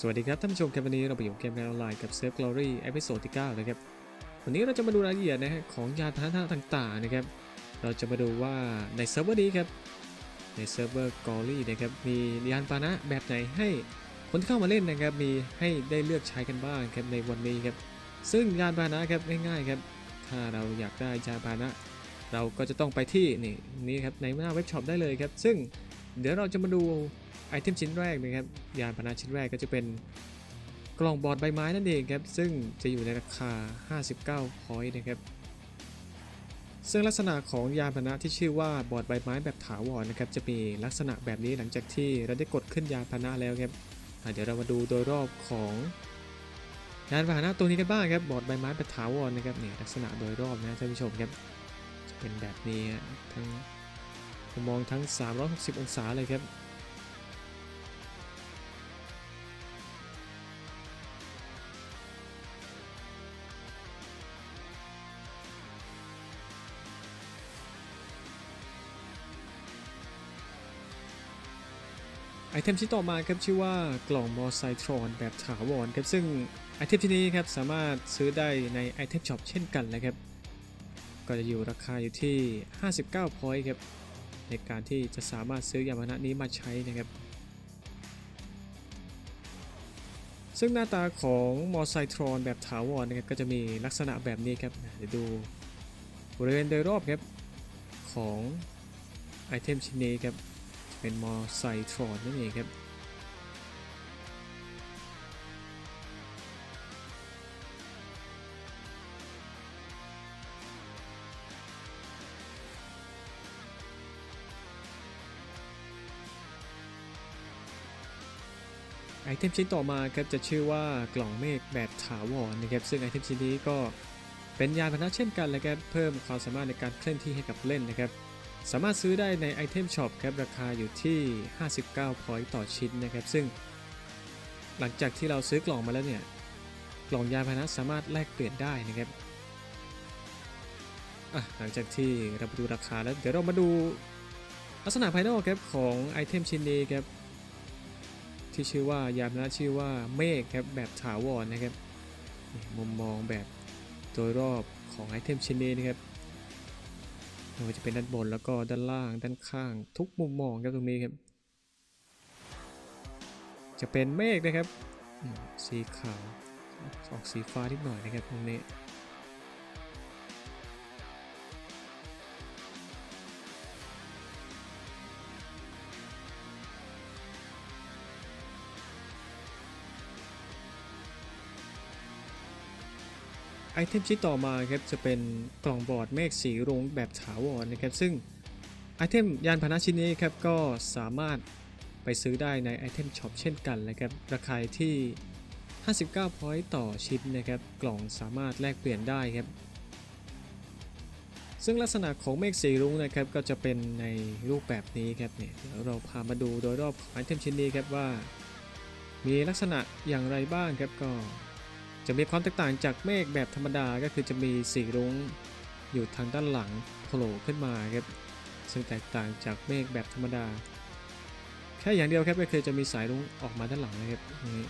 สวัสดีครับท่านผู้ชมครับวันนี้เราไปอยู่เกมการออนไลน์กับเซิร์ฟ Glory เอพิโซดที่ 9 นะครับ วันนี้เราจะมาดูรายละเอียดนะฮะของยานพาหนะต่างๆนะครับ เราจะมาดูว่าในเซิร์ฟเวอร์นี้ครับในเซิร์ฟเวอร์ Glory นะครับมียานพาหนะแบบไหนให้คนที่เข้ามาเล่นนะครับมีให้ได้เลือกใช้กันบ้างครับในวันนี้ครับซึ่งยานพาหนะครับง่ายๆครับถ้าเราอยากได้ยานพาหนะ เราก็จะต้องไปที่นี่นี่ครับในหน้าเว็บช็อปได้เลยครับซึ่ง เดี๋ยวเราจะมาดูไอเทมชิ้นแรกนะครับ ยานพาหนะชิ้นแรกก็จะเป็นกล่องบอร์ดใบไม้นั่นเองครับ ซึ่งจะอยู่ในราคา 59พอยต์นะครับ ซึ่งลักษณะของยานพาหนะที่ชื่อว่าบอร์ดใบไม้แบบถาวรนะครับ จะมีลักษณะแบบนี้หลังจากที่เราได้กดขึ้นยานพาหนะแล้วครับเดี๋ยวเรามาดูโดยรอบของยานพาหนะตัวนี้กันบ้างครับ บอร์ดใบไม้แบบถาวรนะครับเนี่ยลักษณะโดยรอบนะท่านผู้ชมครับ จะเป็นแบบนี้ทั้ง มุมมองทั้ง 360 องศาเลยครับไอเทมชิ้นต่อมาครับชื่อว่ากล่องมอไซทรอนแบบถาวรครับซึ่งไอเทมชิ้นนี้ครับสามารถซื้อได้ในไอเทมช็อปเช่นกันนะครับ ก็จะอยู่ราคาอยู่ที่ 59พอยต์ครับ ในการที่จะสามารถซื้อยานพาหนะนี้มาใช้นะครับ ซึ่งหน้าตาของมอไซทรอนแบบถาวรนะครับก็จะมีลักษณะแบบนี้ครับเดี๋ยวดูบริเวณโดยรอบครับของไอเทมชิ้นนี้ครับเป็นมอไซทรอนนั่นเองครับ ไอเทมชิ้นต่อมาครับจะชื่อว่ากล่องเมฆแบบถาวรนะครับซึ่งไอเทมชิ้นนี้ก็เป็นยานพาหนะเช่นกันเลยครับเพิ่มความสามารถในการเคลื่อนที่ให้กับเล่นนะครับสามารถซื้อได้ในไอเทมช็อปครับราคาอยู่ที่ 59พอยต์ต่อชิ้นนะครับซึ่ง หลังจากที่เราซื้อกล่องมาแล้วเนี่ยกล่องยานพาหนะสามารถแลกเปลี่ยนได้นะครับหลังจากที่เราดูราคาแล้วเดี๋ยวเรามาดูลักษณะภายนอกครับของไอเทมชิ้นนี้ครับ ที่ชื่อว่ายานพาหนะชื่อว่าเมฆครับแบบถาวรนะครับมุมมองแบบโดยรอบของไอเทมชิ้นนี้นะครับไม่ว่าจะเป็นด้านบนแล้วก็ด้านล่างด้านข้าง ทุกมุมมองครับตรงนี้ครับ จะเป็นเมฆนะครับ สีขาวออกสีฟ้านิดหน่อยนะครับตรงนี้ ไอเทมชิ้นต่อมาครับจะเป็นกล่องบอร์ดเมฆสีรุ้งแบบถาวรนะครับ ซึ่งไอเทมยานพาหนะชิ้นนี้ครับก็สามารถไปซื้อได้ในไอเทมช็อปเช่นกันนะครับ ราคาที่ 59 พอยต์ต่อชิ้นนะครับ กล่องสามารถแลกเปลี่ยนได้ครับ ซึ่งลักษณะของเมฆสีรุ้งนะครับก็จะเป็นในรูปแบบนี้ครับเนี่ยเดี๋ยวเราพามาดูโดยรอบของไอเทมชิ้นนี้ครับว่า มีลักษณะอย่างไรบ้างครับก็ จะมีความแตกต่างจากเมฆแบบธรรมดาก็คือจะมีสีรุ้งอยู่ทางด้านหลังโผล่ขึ้นมาครับซึ่งแตกต่างจากเมฆแบบธรรมดา แค่อย่างเดียวครับก็คือจะมีสายรุ้งออกมาด้านหลังนะครับนี่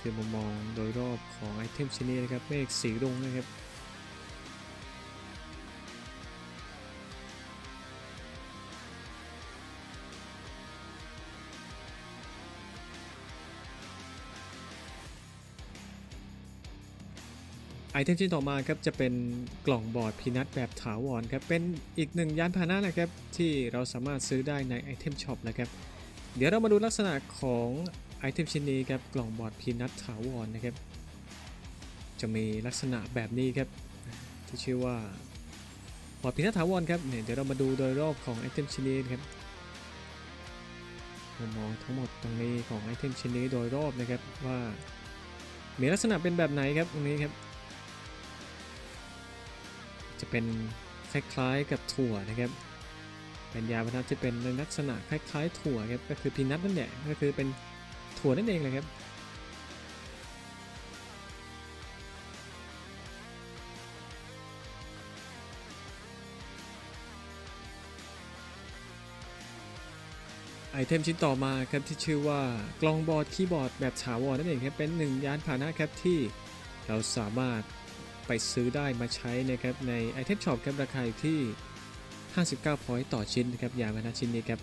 คือมุมมองโดยรอบของไอเทมชิ้นนี้นะครับเมฆสีรุ้งนะครับ ไอเทมชิ้นต่อมาครับจะเป็นกล่องบอร์ดพีนัทแบบถาวรครับเป็นอีกหนึ่งยานพาหนะนะครับที่เราสามารถซื้อได้ในไอเทมช็อปนะครับเดี๋ยวเรามาดูลักษณะของไอเทมชิ้นนี้ครับกล่องบอร์ดพีนัทถาวรนะครับจะมีลักษณะแบบนี้ครับที่ชื่อว่าบอร์ดพีนัทถาวรครับเนี่ยเดี๋ยวเรามาดูโดยรอบของไอเทมชิ้นนี้ครับมุมมองทั้งหมดตรงนี้ของไอเทมชิ้นนี้โดยรอบนะครับว่ามีลักษณะเป็นแบบไหนครับตรงนี้ครับ จะเป็นคล้ายๆกับถั่วนะครับ เป็นยาพาหนะที่เป็นในลักษณะคล้ายๆ ถั่วครับก็คือพีนัทนั่นแหละก็คือเป็นถั่วนั่นเองเลยครับไอเทมชิ้นต่อมาครับที่ชื่อว่ากล่องบอร์ดคีย์บอร์ดแบบถาวรนั่นเองครับเป็นหนึ่งยานพาหนะครับที่เราสามารถ ไปซื้อได้มาใช้นะครับในไอเทมช็อปครับราคาอยู่ที่ 59พอยต์ต่อชิ้นนะครับยานพานะชิ้นนี้ครับ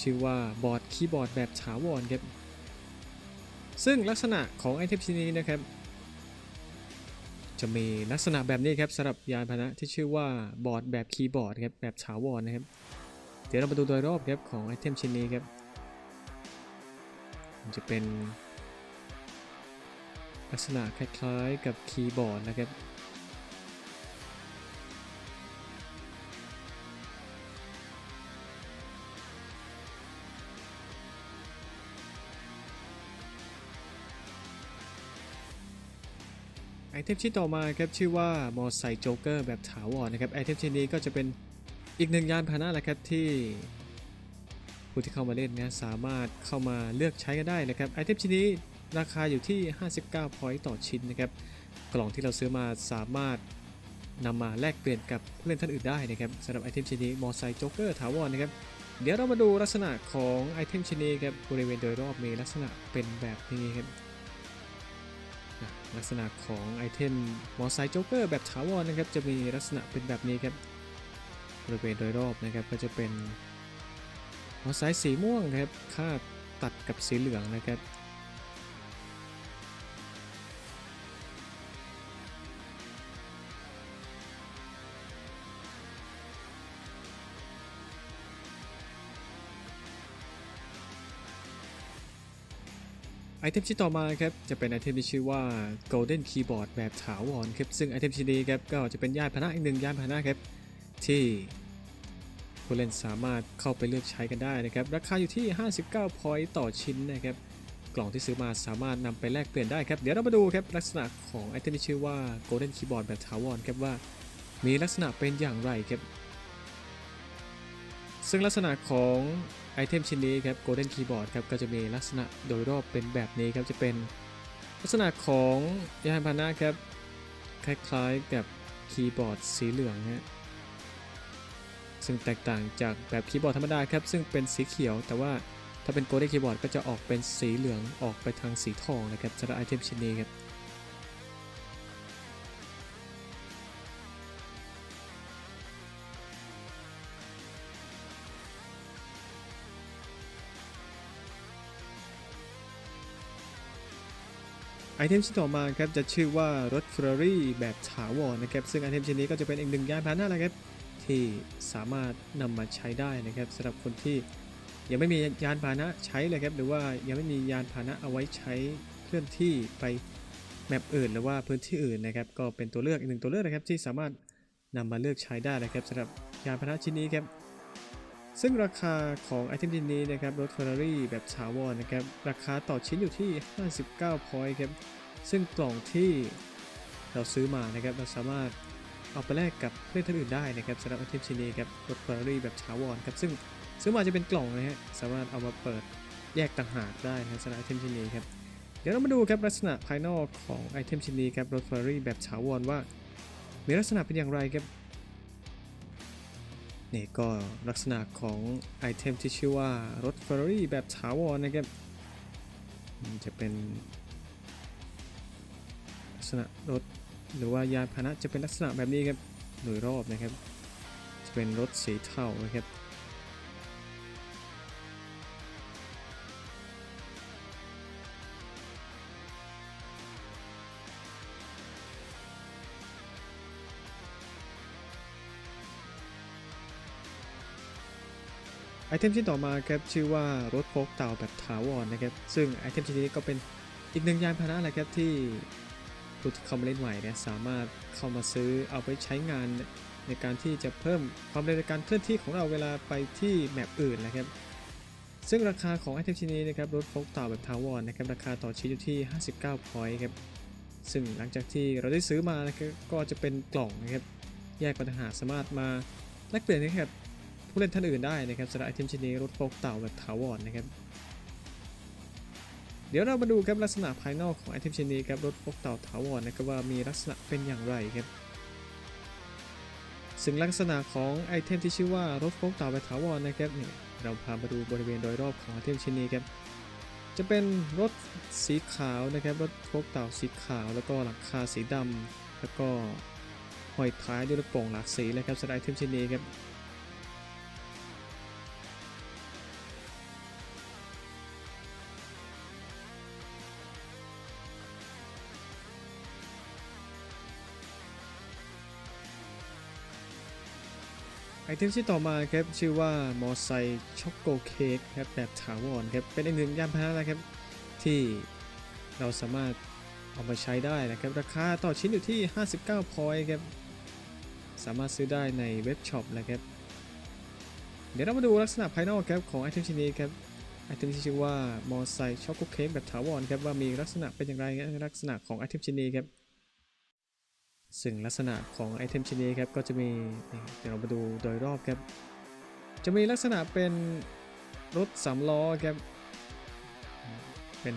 ชื่อว่าบอร์ดคีย์บอร์ดแบบถาวรครับซึ่งลักษณะของไอเทมชิ้นนี้นะครับ จะมีลักษณะแบบนี้ครับสำหรับยานพาหนะที่ชื่อว่าบอร์ดแบบคีย์บอร์ดครับแบบถาวรนะครับ เดี๋ยวเรามาดูโดยรอบครับของไอเทมชิ้นนี้ครับมันจะเป็น ลักษณะคล้ายๆกับคีย์บอร์ดนะครับไอเทมชิ้นต่อมาครับชื่อว่ามอไซค์โจ๊กเกอร์แบบถาวรนะครับไอเทมชิ้นนี้ก็จะเป็นอีกหนึ่งยานพาหนะแหละครับที่ผู้ที่เข้ามาเล่นนะสามารถเข้ามาเลือกใช้กันได้นะครับไอเทมชิ้นนี้ ราคาอยู่ที่ 59พอยต์ต่อชิ้นนะครับ กล่องที่เราซื้อมาสามารถนำมาแลกเปลี่ยนกับผู้เล่นท่านอื่นได้นะครับสำหรับไอเทมชิ้นนี้มอไซค์โจ๊กเกอร์ถาวรนะครับ เดี๋ยวเรามาดูลักษณะของไอเทมชิ้นนี้ครับบริเวณโดยรอบมีลักษณะเป็นแบบนี้ครับลักษณะของไอเทมมอไซค์โจ๊กเกอร์แบบถาวรนะครับ จะมีลักษณะเป็นแบบนี้ครับบริเวณโดยรอบนะครับก็จะเป็นมอไซค์สีม่วงนะครับคาดตัดกับสีเหลืองนะครับ ไอเทมชิ้นต่อมาครับจะเป็นไอเทมที่ชื่อว่า Golden Keyboard แบบถาวรครับซึ่งไอเทมชิ้นนี้ครับก็จะเป็นยานพาหนะอีกหนึ่งยานพาหนะครับที่ผู้เล่นสามารถเข้าไปเลือกใช้กันได้นะครับราคาอยู่ที่ 59 พอยต์ต่อชิ้นนะครับกล่องที่ซื้อมาสามารถนำไปแลกเปลี่ยนได้ครับเดี๋ยวเรามาดูครับลักษณะของไอเทมที่ชื่อว่า Golden Keyboard แบบถาวรครับว่า มีลักษณะเป็นอย่างไรครับ ซึ่งลักษณะของไอเทมชิ้นนี้ครับ Golden Keyboard ครับก็จะมีลักษณะโดยรอบเป็นแบบนี้ครับจะเป็นลักษณะของยานพาหนะครับ คล้ายๆกับคีย์บอร์ดสีเหลืองนะซึ่งแตกต่างจากแบบคีย์บอร์ดธรรมดาครับ ซึ่งเป็นสีเขียว แต่ว่าถ้าเป็นโกลเด้นคีย์บอร์ดก็จะออกเป็นสีเหลืองออกไปทางสีทองนะครับสำหรับไอเทมชิ้นนี้ครับ ไอเทมชิ้นต่อมาครับจะชื่อว่ารถ Ferrari แบบถาวรนะครับซึ่งไอเทมชิ้นนี้ก็จะเป็นอีกหนึ่งยานพาหนะนะครับที่สามารถนำมาใช้ได้นะครับสำหรับคนที่ยังไม่มียานพาหนะใช้เลยครับหรือว่ายังไม่มียานพาหนะเอาไว้ใช้เคลื่อนที่ไปแมปอื่นหรือว่าพื้นที่อื่นนะครับก็เป็นตัวเลือกอีกหนึ่งตัวเลือกนะครับที่สามารถนำมาเลือกใช้ได้นะครับสำหรับยานพาหนะชิ้นนี้ครับ ซึ่งราคาของไอเทมชิ้นนี้นะครับรถ Ferrari แบบถาวรนะครับ ราคาต่อชิ้นอยู่ที่ 59 พอยต์ครับ ซึ่งกล่องที่เราซื้อมานะครับ เราสามารถเอาไปแลกกับเพื่อนท่านอื่นได้นะครับสำหรับไอเทมชิ้นนี้ครับรถเฟอร์รี่แบบถาวรครับ ซึ่งซื้อมาจะเป็นกล่องนะฮะ สามารถเอามาเปิดแยกต่างหากได้นะสำหรับไอเทมชิ้นนี้ครับ เดี๋ยวเรามาดูครับลักษณะภายนอกของไอเทมชิ้นนี้ครับรถเฟอร์รี่แบบถาวรว่า มีลักษณะเป็นอย่างไรครับ นี่ก็ลักษณะของไอเทมที่ชื่อว่ารถเฟอร์รี่แบบถาวรนะครับมันจะเป็นลักษณะรถหรือว่ายานพาหนะจะเป็นลักษณะแบบนี้ครับโดยรอบนะครับ จะเป็นรถสีเทานะครับ ไอเทมชิ้นต่อมาครับชื่อว่ารถโฟกเต่าแบบถาวรนะครับซึ่งไอเทมชิ้นนี้ก็เป็นอีกหนึ่งยานพาหนะแหละครับที่ผู้ที่เข้ามาเล่นใหม่เนี่ยสามารถเข้ามาซื้อเอาไปใช้งานในการที่จะเพิ่มความเร็วในการเคลื่อนที่ของเราเวลาไปที่แมปอื่นนะครับซึ่งราคาของไอเทมชิ้นนี้นะครับรถโฟกเต่าแบบทาวรนะครับราคาต่อชิ้นอยู่ที่ 59พอยต์ครับซึ่งหลังจากที่เราได้ซื้อมานะครับก็จะเป็นกล่องนะครับแยกปัญหาสามารถมาแลกเปลี่ยนให้กับ ผู้เล่นท่านอื่นได้นะครับสำหรับไอเทมชิ้นนี้รถโฟกเต่าแบบถาวรนะครับ เดี๋ยวเรามาดูครับลักษณะภายนอกของไอเทมชิ้นนี้ครับรถพกเต่าถาวรนะครับว่ามีลักษณะเป็นอย่างไรครับซึ่งลักษณะของไอเทมที่ชื่อว่ารถพกเต่าแบบถาวรนะครับนี่เราพามาดูบริเวณโดยรอบของไอเทมชิ้นนี้ครับจะเป็นรถสีขาวนะครับรถโฟกเต่าสีขาว แล้วก็หลังคาสีดำแล้วก็ห้อยท้ายด้วยลูกโป่งหลากสีเลยครับสำหรับไอเทมชิ้นนี้ครับ ไอเทมที่ต่อมาครับชื่อว่ามอไซค์ช็อกโกเค้กครับแบบถาวรครับเป็นอีกหนึ่งยานพาหนะนะครับ ที่เราสามารถเอามาใช้ได้นะครับ ราคาต่อชิ้นอยู่ที่ 59พอยต์ครับสามารถซื้อได้ในเว็บช็อปนะครับ เดี๋ยวเรามาดูลักษณะภายนอกครับของไอเทมชิ้นนี้ครับไอเทมที่ชื่อว่ามอไซค์ช็อกโกเค้กแบบถาวรครับว่ามีลักษณะเป็นอย่างไรครับลักษณะของไอเทมชิ้นนี้ครับ ซึ่งลักษณะของไอเทมชิ้นนี้ครับก็จะมีเดี๋ยวเรามาดูโดยรอบครับ จะมีลักษณะเป็นรถสามล้อครับเป็น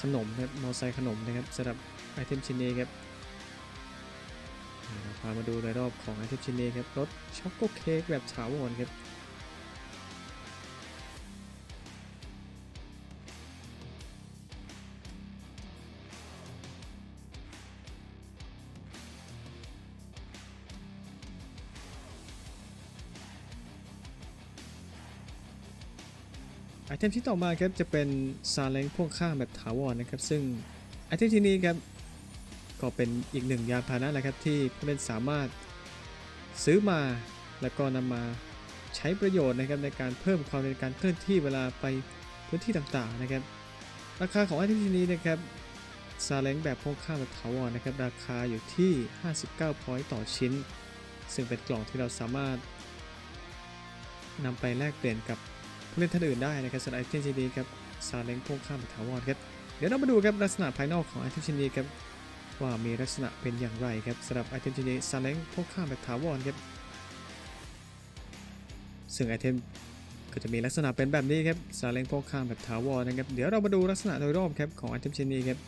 ขนมครับมอไซค์ขนมนะครับสำหรับไอเทมชิ้นนี้ครับพามาดูโดยรอบของไอเทมชิ้นนี้ครับรถช็อกโกเค้กแบบถาวรครับ ไอเทมที่ต่อมาครับจะเป็นซาเล้งพ่วงข้างแบบถาวรนะครับ ซึ่งไอเทมที่นี้ครับก็เป็นอีกหนึ่งยานพาหนะนะครับที่ผู้เล่นสามารถซื้อมาแล้วก็นำมาใช้ประโยชน์นะครับในการเพิ่มความในการเคลื่อนที่เวลาไปพื้นที่ต่างๆนะครับ ราคาของไอเทมที่นี้นะครับซาเล้งแบบพ่วงข้างแบบถาวรนะครับราคาอยู่ที่ 59พอยต์ต่อชิ้น ซึ่งเป็นกล่องที่เราสามารถนำไปแลกเปลี่ยนกับ เล่นท่านอื่นได้นะครับสำหรับไอเทมชิ้นนี้ครับซาเล้งพ่วงข้างแบบถาวรครับเดี๋ยวเรามาดูครับลักษณะภายนอกของไอเทมชิ้นนี้ครับว่ามีลักษณะเป็นอย่างไรครับสำหรับไอเทมชิ้นนี้ซาเล้งพ่วงข้างแบบถาวรครับซึ่งไอเทมก็จะมีลักษณะเป็นแบบนี้ครับซาเล้งพ่วงข้างแบบถาวรนะครับเดี๋ยวเรามาดูลักษณะโดยรอบครับของไอเทมชิ้นนี้ครับ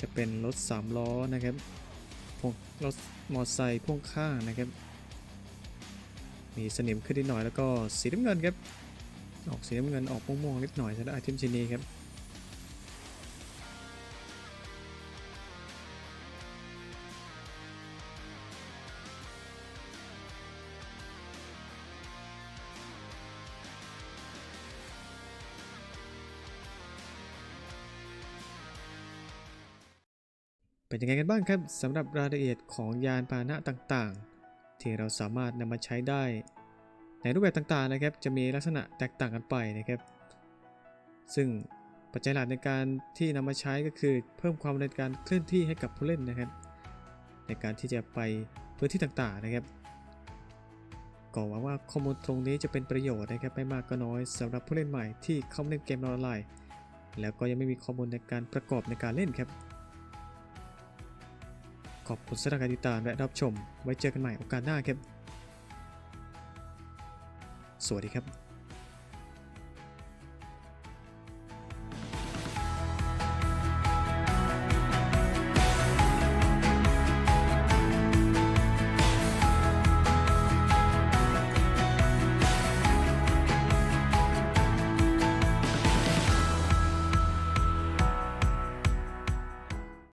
จะเป็นรถสามล้อนะครับพวงรถมอเตอร์ไซค์พ่วงข้างนะครับ มีสนิมขึ้นนิดหน่อยแล้วก็สีน้ำเงินครับ ออกสีน้ำเงินออกม่วงๆนิดหน่อยสำหรับไอเทมชิ้นนี้ครับเป็นยังไงกันบ้างครับสำหรับรายละเอียดของยานพาหนะต่างๆ ที่เราสามารถนำมาใช้ได้ ในรูปแบบต่างๆนะครับ จะมีลักษณะแตกต่างกันไปนะครับ ซึ่งปัจจัยหลักในการที่นำมาใช้ก็คือเพิ่มความในการเคลื่อนที่ให้กับผู้เล่นนะครับ ในการที่จะไปพื้นที่ต่างๆนะครับก็หวังว่าข้อมูลตรงนี้จะเป็นประโยชน์นะครับไม่มากก็น้อยสำหรับผู้เล่นใหม่ที่เข้ามาเล่นเกมออนไลน์แล้วก็ยังไม่มีข้อมูลในการประกอบในการเล่นครับ ขอบคุณสำหรับการติดตามและรับชม ไว้เจอกันใหม่โอกาสหน้าครับ สวัสดีครับ